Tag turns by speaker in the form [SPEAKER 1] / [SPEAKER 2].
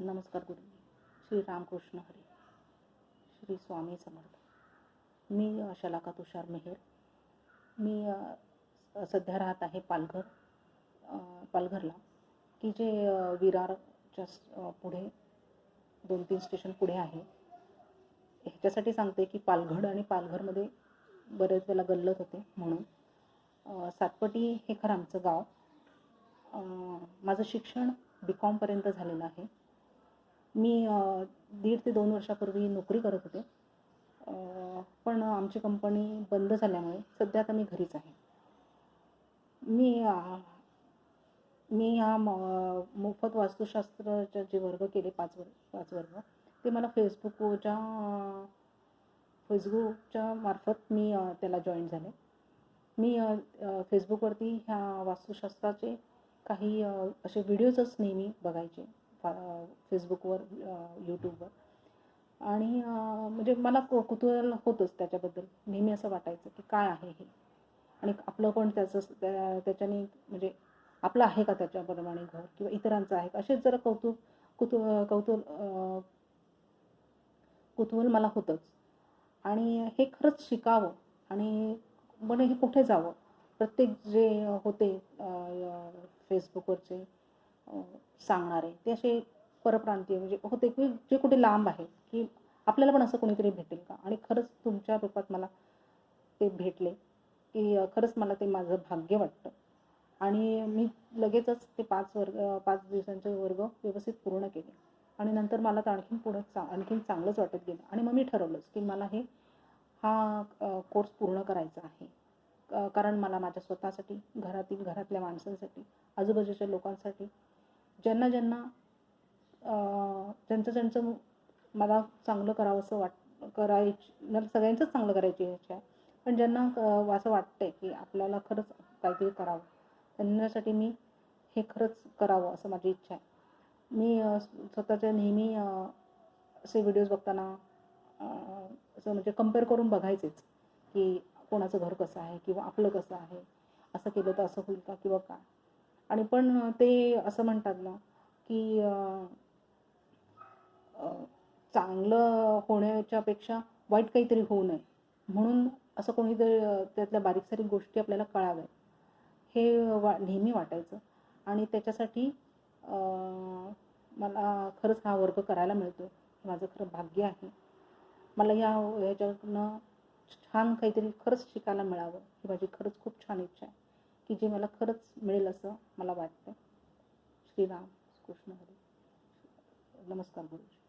[SPEAKER 1] नमस्कार गुरुजी. श्री रामकृष्ण हरी. श्री स्वामी समर्थ. मी शलाका तुषार मेहेर. मी स- सध्या राहत आहे पालघर पालघरला. की जे विरारच्या पुढे दोन तीन स्टेशन पुढे आहे. ह्याच्यासाठी सांगते की पालघर आणि पालघरमध्ये बरेच वेळेला गल्लत होते म्हणून. सातपटी हे खरं आमचं गाव. माझं शिक्षण बी कॉमपर्यंत झालेलं आहे. मी दीड ते दोन वर्षापूर्वी नोकरी करत होते. पण आमची कंपनी बंद झाल्यामुळे सध्या आता मी घरीच आहे. मी मी ह्या म- मोफत वास्तुशास्त्राचे जे वर्ग केले पाच वर्ग पाच वर्ग ते मला फेसबुकच्या फेसबुकच्या मार्फत मी त्याला जॉईन झाले. मी फेसबुकवरती ह्या वास्तुशास्त्राचे काही असे व्हिडिओजच नेहमी बघायचे. फा- फेसबुकवर यूट्यूबवर आणि म्हणजे मला कु कुतूहल होतंच त्याच्याबद्दल. नेहमी असं वाटायचं की काय आहे हे? आणि आपलं पण त्याचं त्या त्याच्याने म्हणजे आपलं आहे का त्याच्याप्रमाणे घर किंवा इतरांचं आहे का? असेच जरा कौतुक कुतू कौतूल कुतूहल मला होतंच. आणि हे खरंच शिकावं आणि मग हे कुठे जावं? प्रत्येक जे होते फेसबुकवरचे सांगणारे ते असे परप्रांतीय म्हणजे होते की जे कुठे लांब आहे की आपल्याला पण असं कोणीतरी भेटेल का? आणि खरंच तुमच्या रूपात मला ते भेटले की खरंच मला ते माझं भाग्य वाटतं. आणि मी लगेचच ते पाच वर्ग पाच दिवसांचे वर्ग व्यवस्थित पूर्ण केले. आणि नंतर मला तर आणखीन पुढं चा आणखीन चांगलंच वाटत गेलं. आणि मग मी ठरवलंच की मला हे हा कोर्स पूर्ण करायचा आहे. क- कारण मला माझ्या स्वतःसाठी घरातील घरातल्या माणसांसाठी आजूबाजूच्या लोकांसाठी ज्यांना ज्यांना ज्यांचं ज्यांचं मला चांगलं करावं असं वाट करायची मला सगळ्यांचंच चांगलं करायची इच्छा आहे. पण ज्यांना अं, असं वाटतंय की आपल्याला खरंच काहीतरी करावं त्यांच्यासाठी मी हे खरंच करावं असं माझी इच्छा आहे. मी स्वतःच्या नेहमी असे व्हिडिओज बघताना असं म्हणजे कंपेअर करून बघायचेच की कोणाचं घर कसं आहे किंवा आपलं कसं आहे असं केलं तर असं होईल का किंवा काय आणि पण ते असं म्हणतात ना की चांगलं होण्याच्यापेक्षा वाईट काहीतरी होऊ नये. म्हणून असं कोणीतरी त्यातल्या बारीक सारीक गोष्टी आपल्याला कळाव्या हे वा नेहमी वाटायचं. आणि त्याच्यासाठी मला खरंच हा वर्ग करायला मिळतो हे माझं खरं भाग्य आहे. मला या ह्याच्यातनं छान काहीतरी खरंच शिकायला मिळावं. ही माझी खरंच खूप छान इच्छा आहे. की जे मला खरंच मिळेल असं मला वाटतं. श्रीराम कृष्ण हरी. नमस्कार गुरुजी.